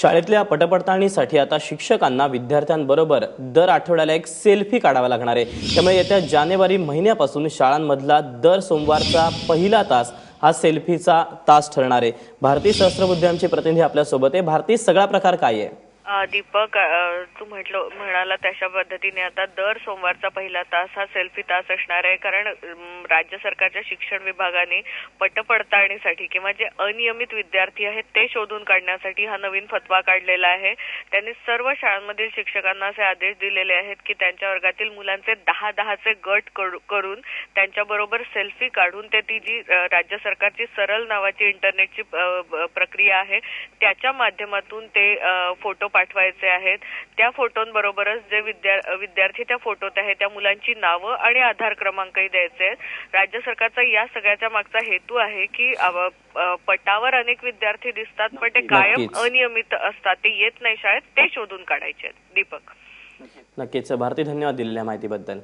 शाळेतल्या पटपडताळणीसाठी आता शिक्षकांना विद्यार्थ्यांबरोबर दर आठवड्याला एक सेल्फी काढावा लागणार आहे. त्यामुळे येत्या जानेवारी महिन्यापासून शाळांमधला दर सोमवारचा पहिला तास हा सेल्फीचा तास ठरणार आहे. भारतीय सहस्त्रबुद्धी आमचे प्रतिनिधी आपल्यासोबत आहे. भारतीय सगळा प्रकार काय आहे? दीपक तू म्हटलं म्हणाला तशा पद्धतीने आता दर सोमवारचा पहिला तास हा सेल्फी तास असणार आहे. कारण राज्य सरकारच्या शिक्षण विभागाने पटपडताळणीसाठी किंवा जे अनियमित विद्यार्थी आहेत ते शोधून काढण्यासाठी हा नवीन फतवा काढलेला आहे. त्यांनी सर्व शाळांमधील शिक्षकांना असे आदेश दिलेले आहेत की त्यांच्या वर्गातील मुलांचे दहा दहाचे गट करू- करून त्यांच्याबरोबर सेल्फी काढून ते ती जी राज्य सरकारची सरळ नावाची इंटरनेटची प्रक्रिया आहे त्याच्या माध्यमातून ते फोटो पाठवायचे आहेत. त्या फोटोंबरोबरच जे विद्या विद्यार्थी त्या फोटोत आहे त्या मुलांची नावं आणि आधार क्रमांकही द्यायचे आहेत. राज्य सरकारचा या सगळ्याच्या मागचा हेतू आहे की पटावर अनेक विद्यार्थी दिसतात पण ते कायम. अनियमित असतात. ते येत नाही शाळेत ते शोधून काढायचे आहेत. दीपक. नक्कीच. भारती धन्यवाद दिलेल्या माहितीबद्दल.